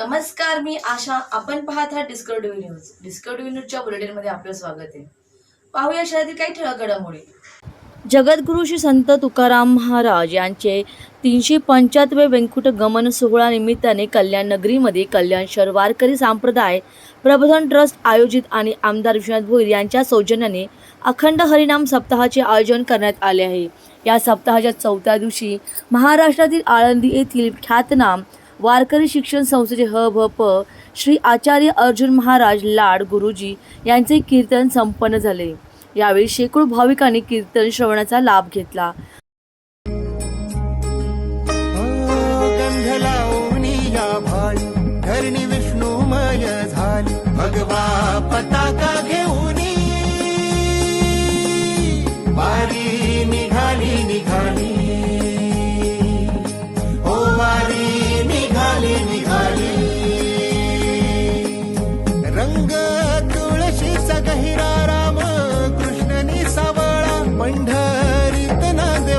नमस्कार मी आशा. आपण पाहत आहात डिस्कवरी न्यूज डिस्कवरी न्यूजच्या बुलेटिनमध्ये आपलं स्वागत आहे. पाहूया शहरातील काही ठळक घडामोडी जगद्गुरु श्री संत तुकाराम महाराज यांचे तीनशे पंच्याहत्तवे व्यंकुटगमन सोहळा निमित्ताने कल्याण नगरीमध्ये कल्याण शहर वारकरी संप्रदाय प्रबोधन ट्रस्ट आयोजित आणि आमदार विश्वनाथ भोईर यांच्या सौजन्याने अखंड हरिनाम सप्ताहाचे आयोजन करण्यात आले आहे. या सप्ताहाच्या चौथ्या दिवशी महाराष्ट्रातील आळंदी येथील ख्यातनाम वारकरी शिक्षण संस्थेचे ह भ प श्री आचार्य अर्जुन महाराज लाड गुरुजी यांचे कीर्तन संपन्न झाले. यावेळी शेकडो भाविकांनी कीर्तन श्रवणाचा लाभ घेतला. विष्णुमय झाली. भगवा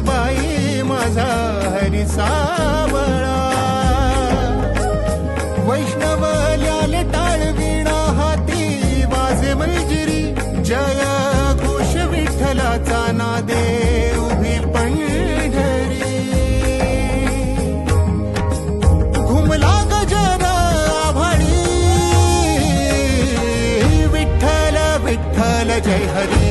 बाई माझा हरी सावळा वैष्णव लाल टाळ विणा हाती वाजे मंजिरी जय घोष विठ्ठलाचा नादे उभी पंढरी. घुमला गजर आभाळी विठ्ठल विठ्ठल जय Hari.